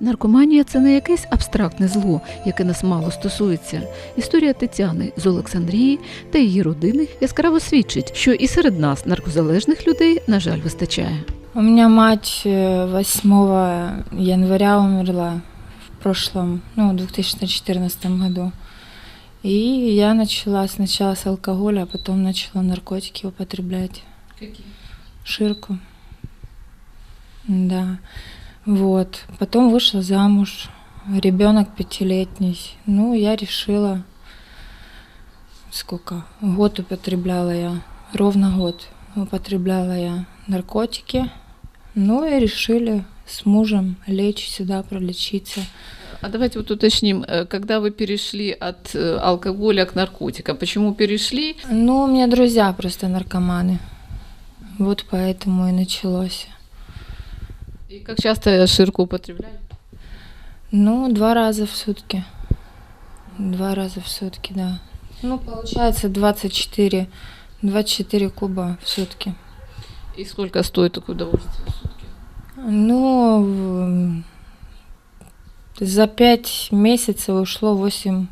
Наркоманія це не якесь абстрактне зло, яке нас мало стосується. Історія Тетяни з Олександрії та її родини яскраво свідчить, що і серед нас наркозалежних людей, на жаль, вистачає. У меня мать э, 8 января умерла в прошлом, ну, в 2014 году. И я начала сначала с алкоголя, а потом начала наркотики употреблять. Які? Ширку. Да. Вот. Потом вышла замуж. Ребенок пятилетний. Ну, я решила, сколько? Год употребляла я. Ровно год употребляла я наркотики. Ну и решили с мужем лечь сюда, пролечиться. А давайте вот уточним, э, когда вы перешли от э, алкоголя к наркотикам, почему перешли? Ну, у меня друзья просто наркоманы. Вот поэтому и началось. И как часто ширку употребляли? Ну, два раза в сутки. Два раза в сутки, да. Ну, получается 24, 24 куба в сутки. И сколько стоит такое удовольствие в сутки? Ну, за пять месяцев ушло 8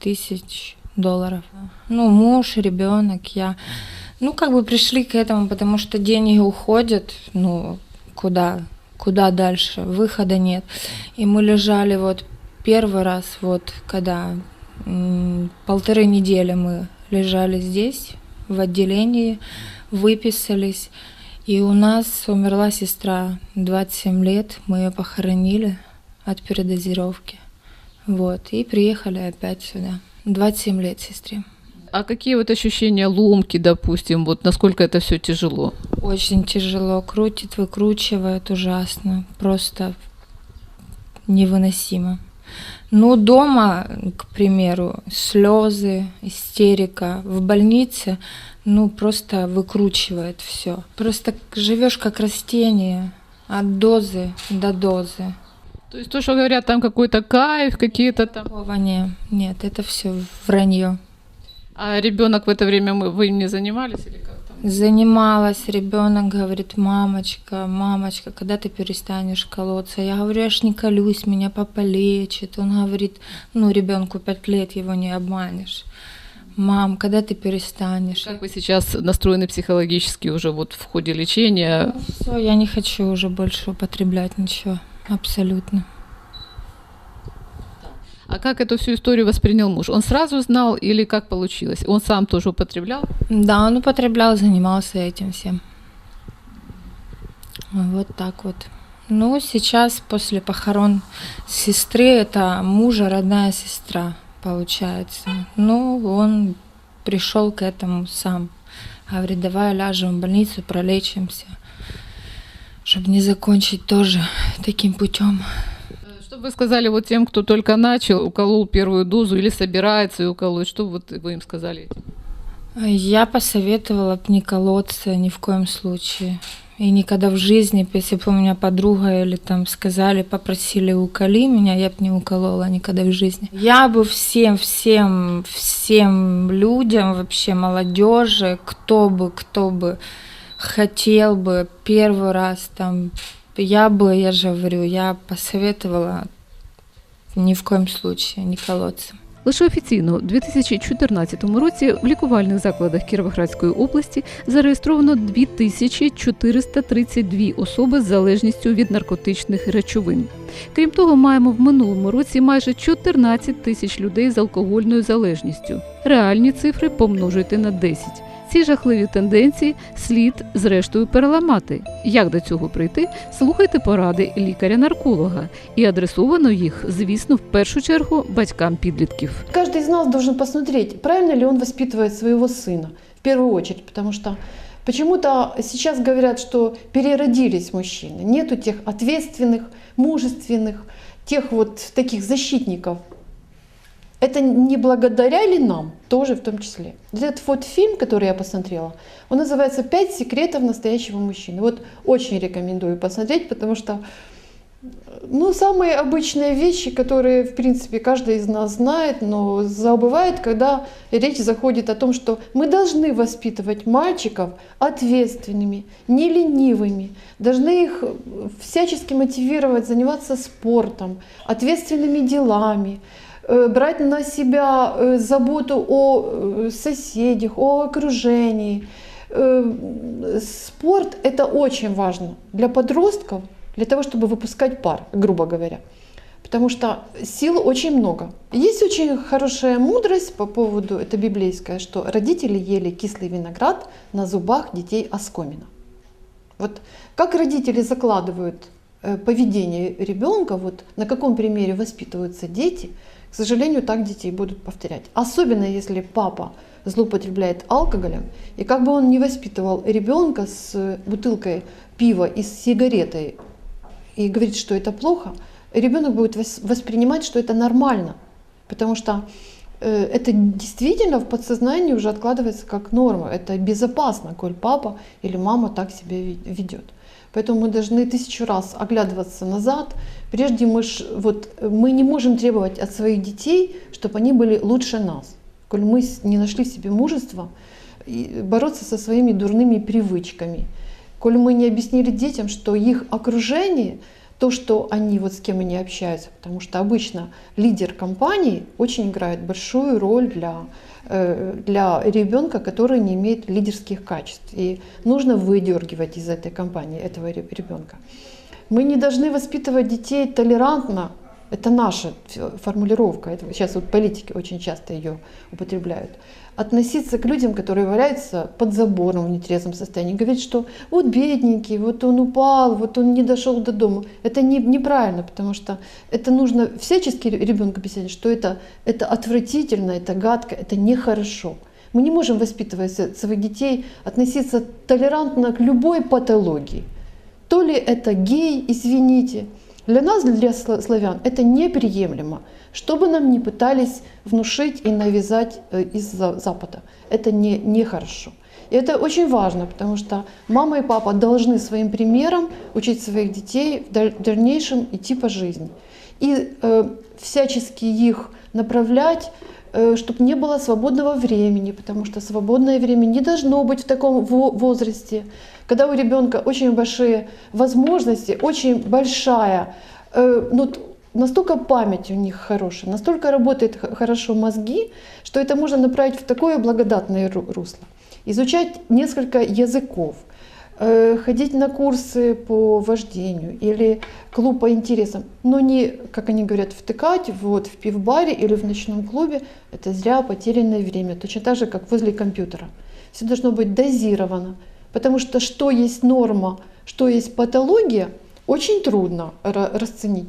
тысяч долларов. Ну, муж, ребенок, я. Ну, как бы пришли к этому, потому что деньги уходят, ну, куда, куда дальше, выхода нет. И мы лежали вот первый раз, вот, когда полторы недели мы лежали здесь, в отделении, выписались. И у нас умерла сестра, 27 лет, мы ее похоронили от передозировки. Вот, и приехали опять сюда. 27 лет сестре. А какие вот ощущения ломки, допустим, вот насколько это все тяжело? Очень тяжело, крутит, выкручивает ужасно, просто невыносимо. Ну, дома, к примеру, слезы, истерика. В больнице, ну, просто выкручивает все. Просто живешь как растение, от дозы до дозы. То есть то, что говорят, там какой-то кайф, какие-то там... Такого не, нет, это все вранье. А ребенок в это время мы, вы им не занимались или как? Занималась, ребенок говорит, мамочка, мамочка, когда ты перестанешь колоться? Я говорю, я ж не колюсь, меня папа лечит. Он говорит, ну, ребенку пять лет, его не обманешь. Мам, когда ты перестанешь? Как вы сейчас настроены психологически уже вот в ходе лечения? Все, я не хочу уже больше употреблять ничего, абсолютно. А как эту всю историю воспринял муж? Он сразу знал или как получилось? Он сам тоже употреблял? Да, он употреблял, занимался этим всем. Вот так вот. Ну, сейчас после похорон сестры, это мужа родная сестра, получается. Ну, он пришел к этому сам. Говорит, давай ляжем в больницу, пролечимся, чтобы не закончить тоже таким путем. Бы вы сказали вот тем, кто только начал, уколол первую дозу или собирается ее уколоть? Что вот вы им сказали? Я посоветовала б не колоться ни в коем случае. И никогда в жизни, если бы у меня подруга или там сказали, попросили уколи меня, я бы не уколола никогда в жизни. Я бы всем, всем, всем людям, вообще молодежи, кто бы, кто бы хотел бы первый раз там, я бы, я же говорю, я посоветовала ні в коем случае не колоться. Лише офіційно у 2014 році в лікувальних закладах Кіровоградської області зареєстровано 2432 особи з залежністю від наркотичних речовин. Крім того, маємо в минулому році майже 14 тисяч людей з алкогольною залежністю. Реальні цифри помножуйте на 10. Ці жахливі тенденції слід зрештою переламати. Як до цього прийти? Слухайте поради лікаря-нарколога і адресовано їх, звісно, в першу чергу батькам підлітків. Каждый из нас должен посмотреть, правильно ли он воспитывает своего сына, в первую очередь, потому что почему-то сейчас говорят, что переродились мужчины, нету тех ответственных, мужественных, тех вот таких защитников. Это не благодаря ли нам, тоже в том числе. Этот вот фильм, который я посмотрела, он называется «Пять секретов настоящего мужчины». Вот очень рекомендую посмотреть, потому что Ну, самые обычные вещи, которые, в принципе, каждый из нас знает, но забывает, когда речь заходит о том, что мы должны воспитывать мальчиков ответственными, не ленивыми, должны их всячески мотивировать заниматься спортом, ответственными делами, э, брать на себя э, заботу о э, соседях, о окружении. Спорт – это очень важно для подростков, для того, чтобы выпускать пар, грубо говоря. Потому что сил очень много. Есть очень хорошая мудрость по поводу, это библейская, что родители ели кислый виноград на зубах детей оскомина. Вот как родители закладывают э, поведение ребенка, вот на каком примере воспитываются дети, к сожалению, так детей будут повторять. Особенно если папа злоупотребляет алкоголем, и как бы он не воспитывал ребенка с бутылкой пива и с сигаретой и говорит, что это плохо, ребенок будет вос- воспринимать, что это нормально, потому что э, это действительно в подсознании уже откладывается как норма, это безопасно, коль папа или мама так себя ведет. Поэтому мы должны тысячу раз оглядываться назад, прежде мы, ж- вот, мы не можем требовать от своих детей, чтобы они были лучше нас, коль мы не нашли в себе мужества бороться со своими дурными привычками. Коль мы не объяснили детям, что их окружение, то, что они вот с кем они общаются, потому что обычно лидер компании очень играет большую роль для, э, для ребенка, который не имеет лидерских качеств. И нужно выдергивать из этой компании этого ребенка. Мы не должны воспитывать детей толерантно. Это наша формулировка. Это сейчас вот политики очень часто ее употребляют относиться к людям, которые валяются под забором в нетрезвом состоянии, говорить, что вот бедненький, вот он упал, вот он не дошел до дома. Это не, неправильно, потому что это нужно всячески ребенку объяснять, что это, это отвратительно, это гадко, это нехорошо. Мы не можем воспитывать своих детей относиться толерантно к любой патологии. То ли это гей, извините, для нас, для славян, это неприемлемо. Что бы нам ни пытались внушить и навязать э, из Запада, это не, нехорошо. И это очень важно, потому что мама и папа должны своим примером учить своих детей в дальнейшем идти по жизни. И э, всячески их направлять, чтобы не было свободного времени, потому что свободное время не должно быть в таком возрасте, когда у ребенка очень большие возможности, очень большая, э, ну, настолько память у них хорошая, настолько работает хорошо мозги, что это можно направить в такое благодатное русло. Изучать несколько языков, э, ходить на курсы по вождению или клуб по интересам, но не, как они говорят, втыкать вот в пивбаре или в ночном клубе, это зря потерянное время, точно так же, как возле компьютера. Все должно быть дозировано, потому что что есть норма, что есть патология, очень трудно расценить.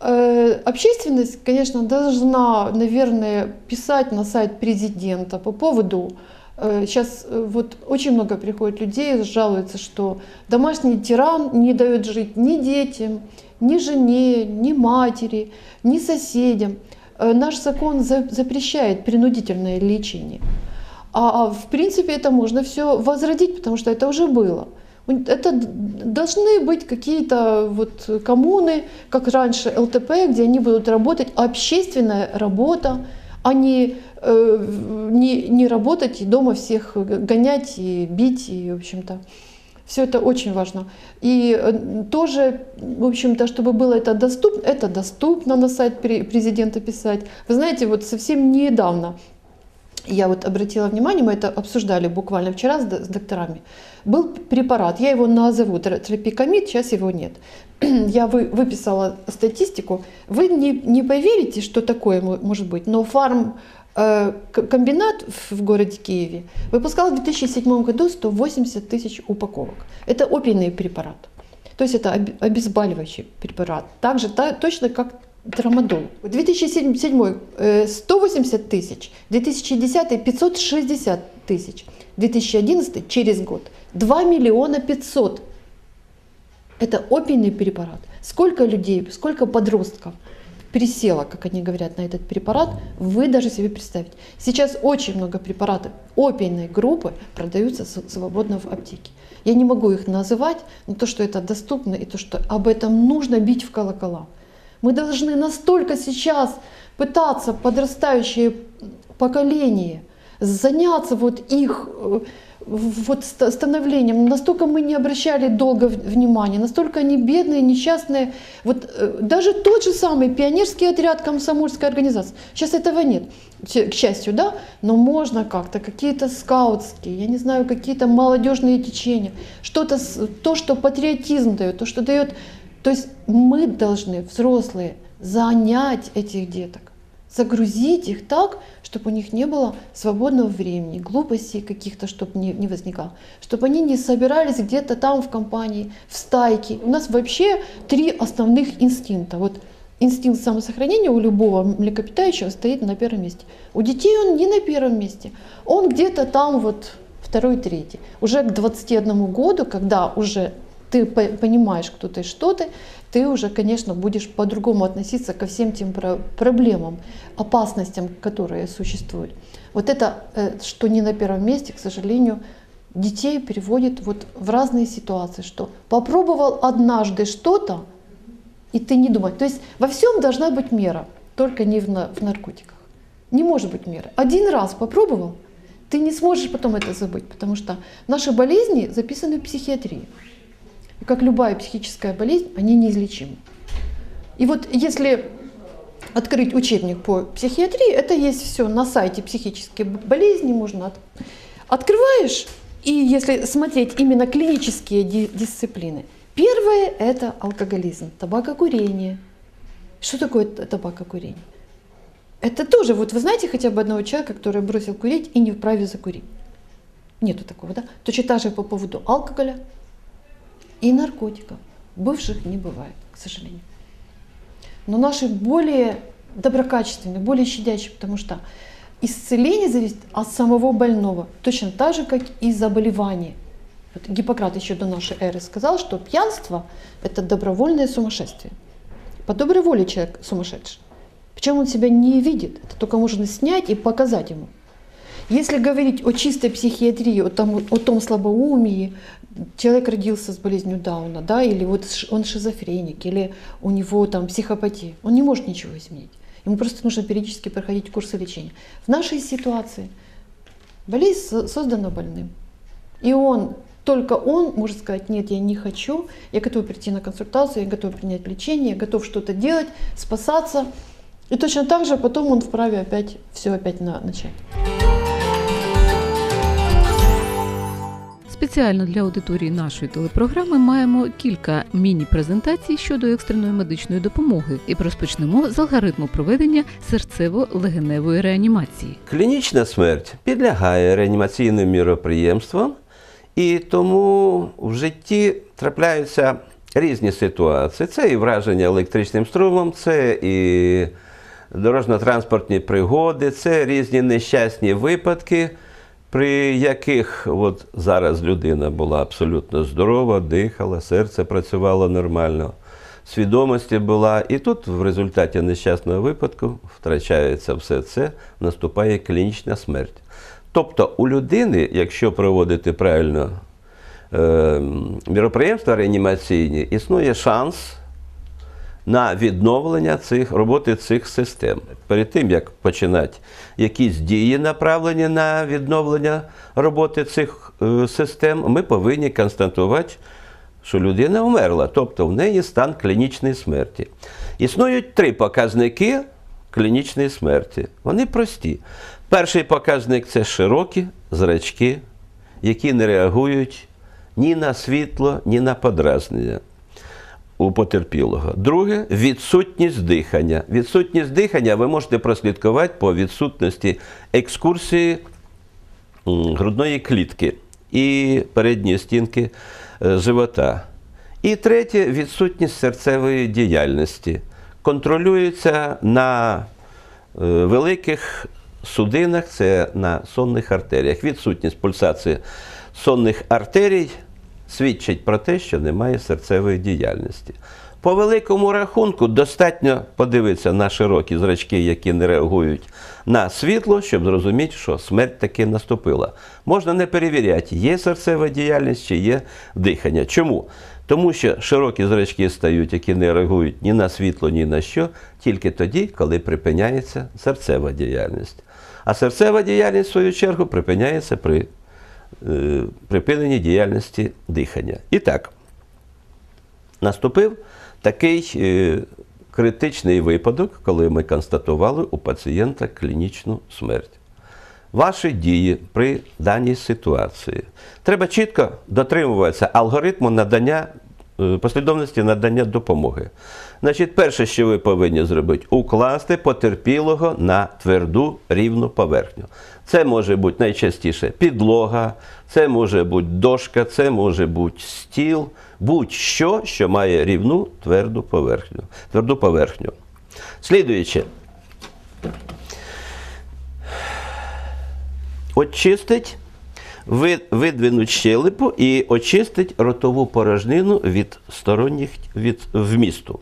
Э, общественность, конечно, должна, наверное, писать на сайт президента по поводу Сейчас э, вот очень много приходит людей, жалуются, что домашний тиран не дает жить ни детям, ни жене, ни матери, ни соседям. Э, наш закон запрещает принудительное лечение. А в принципе это можно все возродить, потому что это уже было. Это должны быть какие-то вот коммуны, как раньше ЛТП, где они будут работать, общественная работа, а не, э, не, не работать и дома всех гонять и бить, и, в общем-то, все это очень важно. И э, тоже, в общем-то, чтобы было это доступно, это доступно на сайт президента писать. Вы знаете, вот совсем недавно я вот обратила внимание, мы это обсуждали буквально вчера с, докторами, был препарат, я его назову тропикамид, сейчас его нет. Я вы, выписала статистику, вы не, не поверите, что такое может быть, но фарм э, комбинат в городе Киеве выпускал в 2007 году 180 тысяч упаковок. Это опийный препарат. То есть это обезболивающий препарат. Также та, точно как трамадол. 2007 180 тысяч, 2010 560 тысяч, 2011 через год 2 миллиона 500. Это опийный препарат. Сколько людей, сколько подростков пересела, как они говорят, на этот препарат, вы даже себе представить. Сейчас очень много препаратов опийной группы продаются свободно в аптеке. Я не могу их называть, но то, что это доступно и то, что об этом нужно бить в колокола. Мы должны настолько сейчас пытаться подрастающее поколение заняться вот их э, вот ст- становлением. Настолько мы не обращали долго внимания, настолько они бедные, несчастные. Вот э, даже тот же самый пионерский отряд комсомольской организации. Сейчас этого нет, к счастью, да, но можно как-то, какие-то скаутские, я не знаю, какие-то молодежные течения, что-то, то, что патриотизм дает, то, что дает. То есть мы должны, взрослые, занять этих деток загрузить их так, чтобы у них не было свободного времени, глупостей каких-то, чтобы не, не возникало, чтобы они не собирались где-то там в компании, в стайке. У нас вообще три основных инстинкта. Вот инстинкт самосохранения у любого млекопитающего стоит на первом месте. У детей он не на первом месте, он где-то там вот второй, третий. Уже к 21 году, когда уже ты по- понимаешь, кто ты что ты, ты уже, конечно, будешь по-другому относиться ко всем тем про- проблемам, опасностям, которые существуют. Вот это, э, что не на первом месте, к сожалению, детей переводит вот в разные ситуации, что попробовал однажды что-то, и ты не думаешь. То есть во всем должна быть мера, только не в наркотиках. Не может быть меры. Один раз попробовал, ты не сможешь потом это забыть, потому что наши болезни записаны в психиатрии. Как любая психическая болезнь, они неизлечимы. И вот если открыть учебник по психиатрии, это есть все на сайте психические болезни, можно от- открываешь, и если смотреть именно клинические ди- дисциплины, первое это алкоголизм, табакокурение. Что такое табакокурение? Это тоже, вот вы знаете хотя бы одного человека, который бросил курить и не вправе закурить? Нету такого, да? Точно так же по поводу алкоголя и наркотиков. Бывших не бывает, к сожалению. Но наши более доброкачественные, более щадящие, потому что исцеление зависит от самого больного, точно так же, как и заболевание. Вот Гиппократ еще до нашей эры сказал, что пьянство – это добровольное сумасшествие. По доброй воле человек сумасшедший. Причем он себя не видит, это только можно снять и показать ему. Если говорить о чистой психиатрии, о том, о том слабоумии, человек родился с болезнью Дауна, да, или вот он шизофреник, или у него там психопатия, он не может ничего изменить. Ему просто нужно периодически проходить курсы лечения. В нашей ситуации болезнь со- создана больным. И он, только он может сказать, нет, я не хочу, я готов прийти на консультацию, я готов принять лечение, я готов что-то делать, спасаться. И точно так же потом он вправе опять все опять на- начать. Спеціально для аудиторії нашої телепрограми маємо кілька міні-презентацій щодо екстреної медичної допомоги і розпочнемо з алгоритму проведення серцево-легеневої реанімації. Клінічна смерть підлягає реанімаційним міроприємствам, і тому в житті трапляються різні ситуації. Це і враження електричним струмом, це і дорожньо-транспортні пригоди, це різні нещасні випадки, при яких от зараз людина була абсолютно здорова, дихала, серце працювало нормально, свідомості була. І тут в результаті нещасного випадку втрачається все це, наступає клінічна смерть. Тобто у людини, якщо проводити правильно е, міроприємства реанімаційні, існує шанс на відновлення цих роботи цих систем. Перед тим як починати якісь дії, направлені на відновлення роботи цих е, систем, ми повинні констатувати, що людина вмерла, тобто в неї стан клінічної смерті. Існують три показники клінічної смерті. Вони прості. Перший показник це широкі зрачки, які не реагують ні на світло, ні на подразнення у потерпілого. Друге відсутність дихання. Відсутність дихання ви можете прослідкувати по відсутності екскурсії грудної клітки і передньої стінки е, живота. І третє відсутність серцевої діяльності. Контролюється на е, великих судинах, це на сонних артеріях. Відсутність пульсації сонних артерій свідчить про те, що немає серцевої діяльності. По великому рахунку достатньо подивитися на широкі зрачки, які не реагують на світло, щоб зрозуміти, що смерть таки наступила. Можна не перевіряти, є серцева діяльність чи є дихання. Чому? Тому що широкі зрачки стають, які не реагують ні на світло, ні на що, тільки тоді, коли припиняється серцева діяльність. А серцева діяльність, в свою чергу, припиняється при припиненні діяльності дихання. І так, наступив такий е, критичний випадок, коли ми констатували у пацієнта клінічну смерть. Ваші дії при даній ситуації. Треба чітко дотримуватися алгоритму надання е, послідовності надання допомоги. Значить, перше, що ви повинні зробити, укласти потерпілого на тверду рівну поверхню. Це може бути найчастіше підлога, це може бути дошка, це може бути стіл, будь-що, що має рівну тверду поверхню. Тверду поверхню. Слідуюче. очистить, видвинуть щелепу і очистить ротову порожнину від сторонніх від вмісту.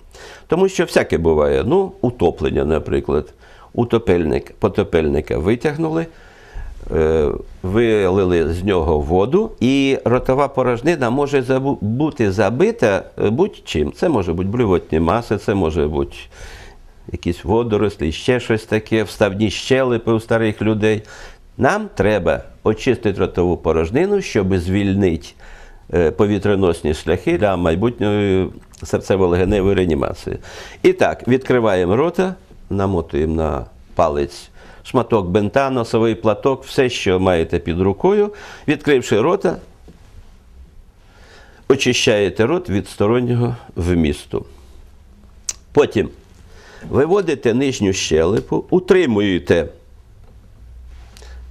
Тому що всяке буває. Ну, утоплення, наприклад, утопельник, потопельника витягнули, е, вилили з нього воду, і ротова порожнина може бути забита е, будь-чим. Це може бути блювотні маси, це може бути якісь водорослі, ще щось таке, вставні щелепи у старих людей. Нам треба очистити ротову порожнину, щоб звільнити е, повітряносні шляхи для майбутньої серцево-легеневої реанімації. І так, відкриваємо рота, намотуємо на палець шматок бинта, носовий платок, все, що маєте під рукою. Відкривши рота, очищаєте рот від стороннього вмісту. Потім виводите нижню щелепу, утримуєте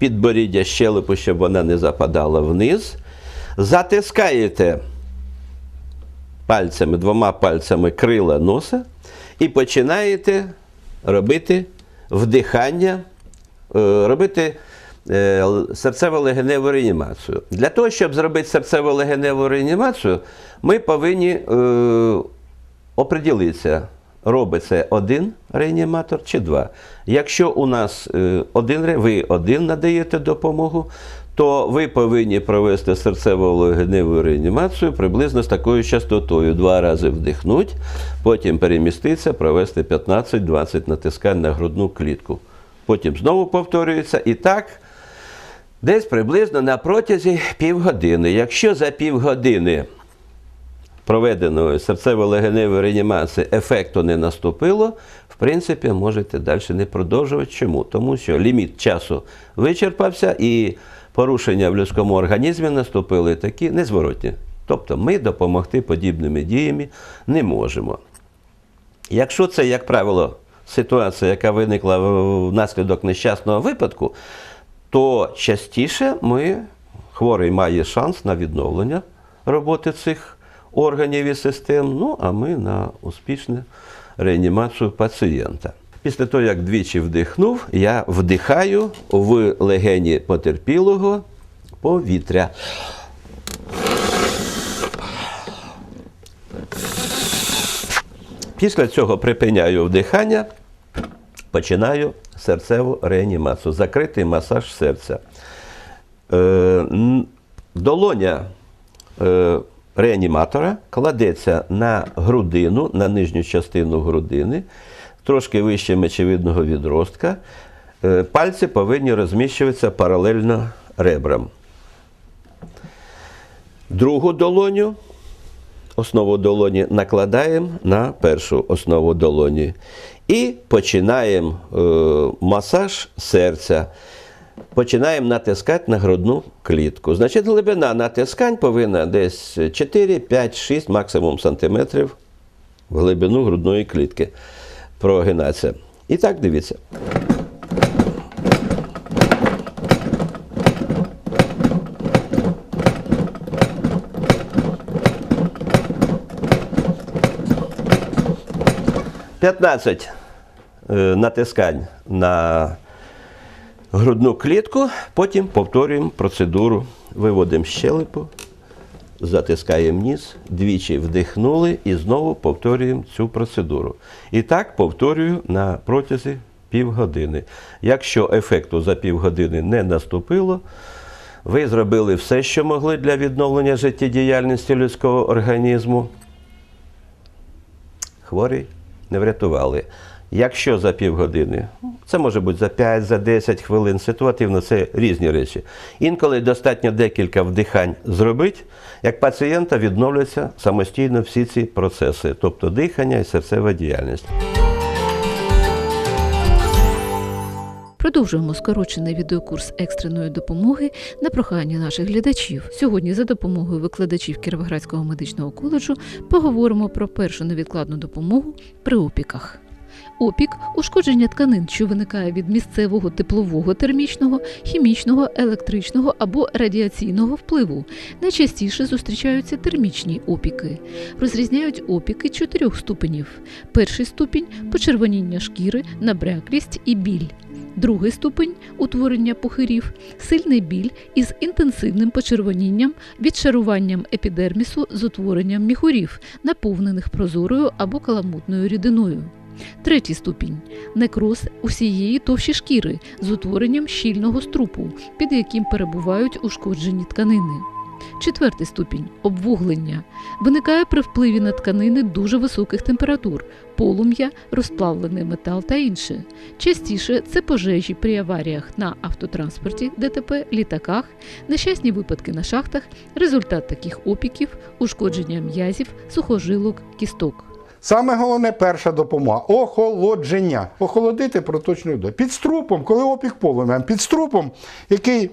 підборіддя щелепу, щоб вона не западала вниз. Затискаєте пальцями, двома пальцями крила носа і починаєте робити вдихання, е, робити е, серцево-легеневу реанімацію. Для того, щоб зробити серцево-легеневу реанімацію, ми повинні е, оприділитися, робить це один реаніматор чи два. Якщо у нас е, один, ви один надаєте допомогу, то ви повинні провести серцево-легеневу реанімацію приблизно з такою частотою. Два рази вдихнуть, потім переміститися, провести 15-20 натискань на грудну клітку. Потім знову повторюється. І так десь приблизно на протязі півгодини. Якщо за півгодини проведеної серцево-легеневої реанімації ефекту не наступило, в принципі, можете далі не продовжувати. Чому? Тому що ліміт часу вичерпався і порушення в людському організмі наступили такі незворотні. Тобто ми допомогти подібними діями не можемо. Якщо це, як правило, ситуація, яка виникла внаслідок нещасного випадку, то частіше ми, хворий має шанс на відновлення роботи цих органів і систем, ну а ми на успішну реанімацію пацієнта. Після того, як двічі вдихнув, я вдихаю в легені потерпілого повітря. Після цього припиняю вдихання, починаю серцеву реанімацію, закритий масаж серця. Е, долоня е, реаніматора кладеться на грудину, на нижню частину грудини, трошки вище мечевидного відростка. Е, пальці повинні розміщуватися паралельно ребрам. Другу долоню основу долоні накладаємо на першу основу долоні. І починаємо е, масаж серця. Починаємо натискати на грудну клітку. Значить, глибина натискань повинна десь 4, 5, 6 максимум сантиметрів в глибину грудної клітки прогинатися. І так дивіться. П'ятнадцять е, натискань на грудну клітку, потім повторюємо процедуру, виводимо щелепу затискаємо ніс, двічі вдихнули і знову повторюємо цю процедуру. І так повторюю на протязі півгодини. Якщо ефекту за півгодини не наступило, ви зробили все, що могли для відновлення життєдіяльності людського організму. Хворий не врятували. Якщо за півгодини, це може бути за 5, за 10 хвилин, ситуативно це різні речі. Інколи достатньо декілька вдихань зробити, як пацієнта відновляться самостійно всі ці процеси, тобто дихання і серцева діяльність. Продовжуємо скорочений відеокурс екстреної допомоги на прохання наших глядачів. Сьогодні за допомогою викладачів Кіровоградського медичного коледжу поговоримо про першу невідкладну допомогу при опіках. Опік ушкодження тканин, що виникає від місцевого теплового, термічного, хімічного, електричного або радіаційного впливу. Найчастіше зустрічаються термічні опіки. Розрізняють опіки чотирьох ступенів. Перший ступінь почервоніння шкіри, набряклість і біль. Другий ступень утворення пухирів, сильний біль із інтенсивним почервонінням, відшаруванням епідермісу з утворенням міхурів, наповнених прозорою або каламутною рідиною. Третій ступінь некроз усієї товщі шкіри з утворенням щільного струпу, під яким перебувають ушкоджені тканини. Четвертий ступінь обвуглення виникає при впливі на тканини дуже високих температур, полум'я, розплавлений метал та інше. Частіше це пожежі при аваріях на автотранспорті, ДТП, літаках, нещасні випадки на шахтах, результат таких опіків, ушкодження м'язів, сухожилок, кісток. Саме головне перша допомога охолодження. Охолодити проточною водою. Під струпом, коли опік полум'ям, під струпом, який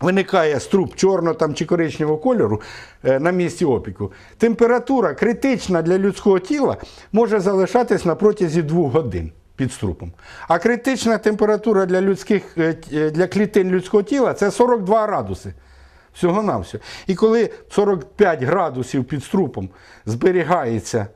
виникає струп чорного там, чи коричневого кольору е, на місці опіку, температура критична для людського тіла може залишатись на протязі двох годин. Під струпом. А критична температура для людських е, е, для клітин людського тіла це 42 градуси. Всього на все. І коли 45 градусів під струпом зберігається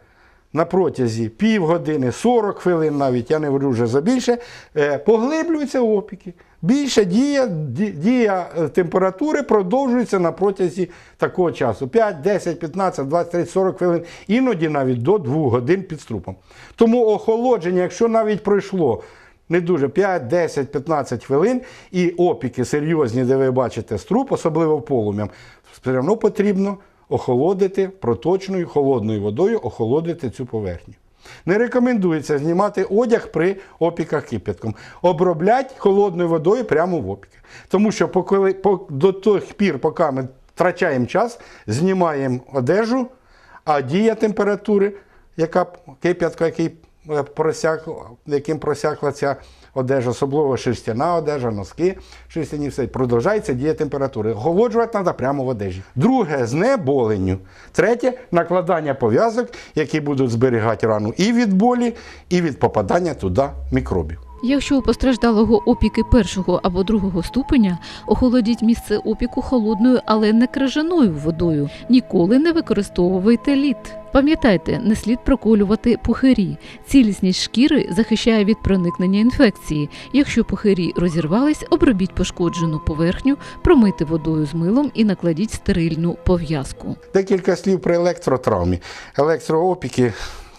на протязі півгодини, 40 хвилин навіть, я не говорю вже за більше, е, поглиблюються опіки. Більша дія, дія е, температури продовжується на протязі такого часу. 5, 10, 15, 20, 30, 40 хвилин, іноді навіть до 2 годин під струпом. Тому охолодження, якщо навіть пройшло не дуже 5, 10, 15 хвилин, і опіки серйозні, де ви бачите струп, особливо полум'ям, все одно потрібно охолодити проточною холодною водою, охолодити цю поверхню. Не рекомендується знімати одяг при опіках кипятком. Оброблять холодною водою прямо в опіки. Тому що поколи, по, до тих пір, поки ми втрачаємо час, знімаємо одежу, а дія температури, яка кип'ятка, який е, просяк, яким просякла ця одежа, особливо шерстяна одежа, носки шерстяні, все, продовжається дія температури. Охолоджувати треба прямо в одежі. Друге знеболенню. Третє накладання пов'язок, які будуть зберігати рану і від болі, і від попадання туди мікробів. Якщо у постраждалого опіки першого або другого ступеня, охолодіть місце опіку холодною, але не крижаною водою. Ніколи не використовуйте лід. Пам'ятайте, не слід проколювати пухирі. Цілісність шкіри захищає від проникнення інфекції. Якщо пухирі розірвались, обробіть пошкоджену поверхню, промийте водою з милом і накладіть стерильну пов'язку. Декілька слів про електротравмі. Електроопіки.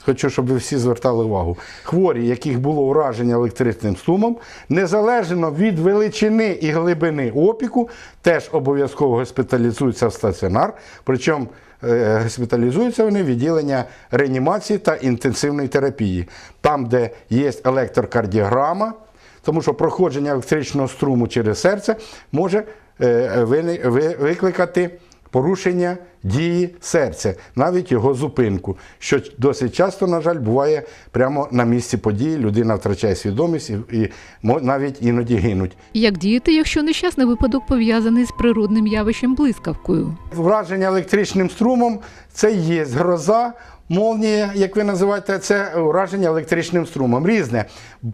Хочу, щоб ви всі звертали увагу. Хворі, яких було ураження електричним струмом, незалежно від величини і глибини опіку, теж обов'язково госпіталізуються в стаціонар. Причому е, госпіталізуються вони відділення реанімації та інтенсивної терапії, там, де є електрокардіограма, тому що проходження електричного струму через серце може е, ви- викликати порушення дії серця, навіть його зупинку, що досить часто, на жаль, буває прямо на місці події. Людина втрачає свідомість і, навіть іноді гинуть. Як діяти, якщо нещасний випадок пов'язаний з природним явищем блискавкою? Враження електричним струмом це є гроза. Молнія, як ви називаєте, це ураження електричним струмом. Різне.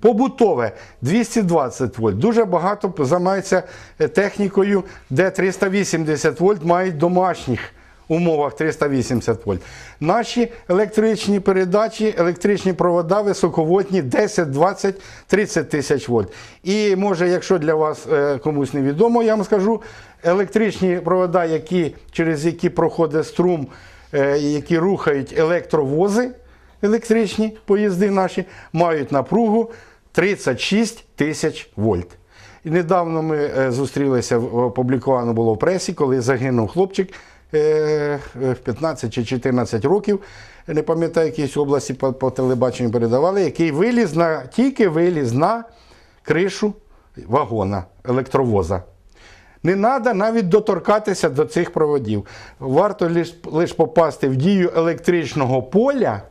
Побутове 220 вольт. Дуже багато займається е, технікою, де 380 вольт мають домашніх умовах 380 вольт. Наші електричні передачі, електричні провода високовольтні 10, 20, 30 тисяч вольт. І може, якщо для вас е, комусь невідомо, я вам скажу, електричні провода, які, через які проходить струм, які рухають електровози, електричні поїзди наші, мають напругу 36 тисяч вольт. І недавно ми е, зустрілися, опубліковано було в пресі, коли загинув хлопчик е, е, в 15 чи 14 років, не пам'ятаю, якійсь області по, по телебаченню передавали, який виліз на, тільки виліз на кришу вагона електровоза. Не треба навіть доторкатися до цих проводів. Варто лише лиш попасти в дію електричного поля,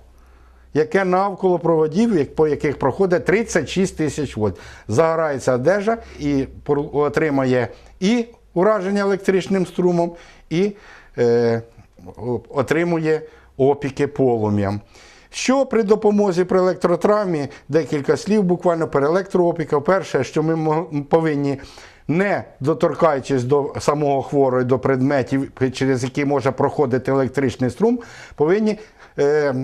яке навколо проводів, по яких проходить 36 тисяч вольт. Загорається одежа і отримає і ураження електричним струмом, і е, отримує опіки полум'ям. Що при допомозі при електротравмі, декілька слів буквально при електроопіках. Перше, що ми повинні, не доторкаючись до самого хворого, до предметів, через які може проходити електричний струм, повинні е,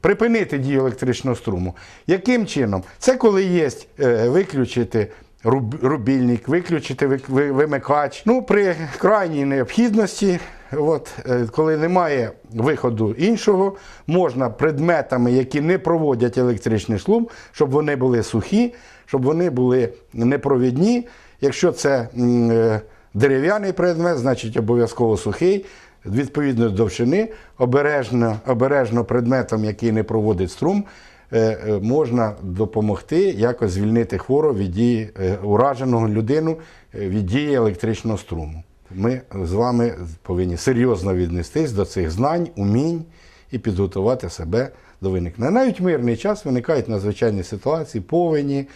припинити дію електричного струму. Яким чином? Це коли є е, виключити руб- рубільник, виключити вик- вимикач. Ну, при крайній необхідності, от, е, коли немає виходу іншого, можна предметами, які не проводять електричний струм, щоб вони були сухі, щоб вони були непровідні. Якщо це е, дерев'яний предмет, значить обов'язково сухий. Відповідно до довжини, обережно, обережно предметом, який не проводить струм, е, е, можна допомогти якось звільнити хворого від дії ураженого людину від дії електричного струму. Ми з вами повинні серйозно віднестись до цих знань, умінь і підготувати себе до виникнення. Навіть мирний час виникають надзвичайні ситуації, повені,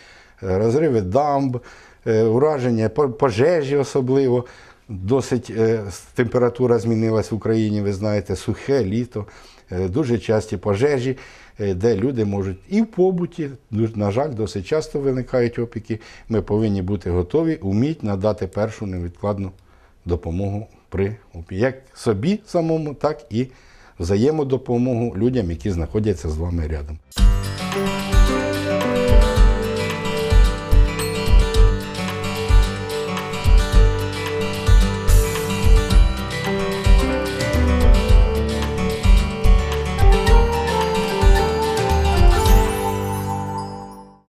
розриви дамб, ураження, по- пожежі особливо. Досить е, температура змінилась в Україні, ви знаєте, сухе літо, е, дуже часті пожежі, е, де люди можуть і в побуті, на жаль, досить часто виникають опіки. Ми повинні бути готові, уміть надати першу невідкладну допомогу при опіки. Як собі самому, так і взаємодопомогу людям, які знаходяться з вами рядом.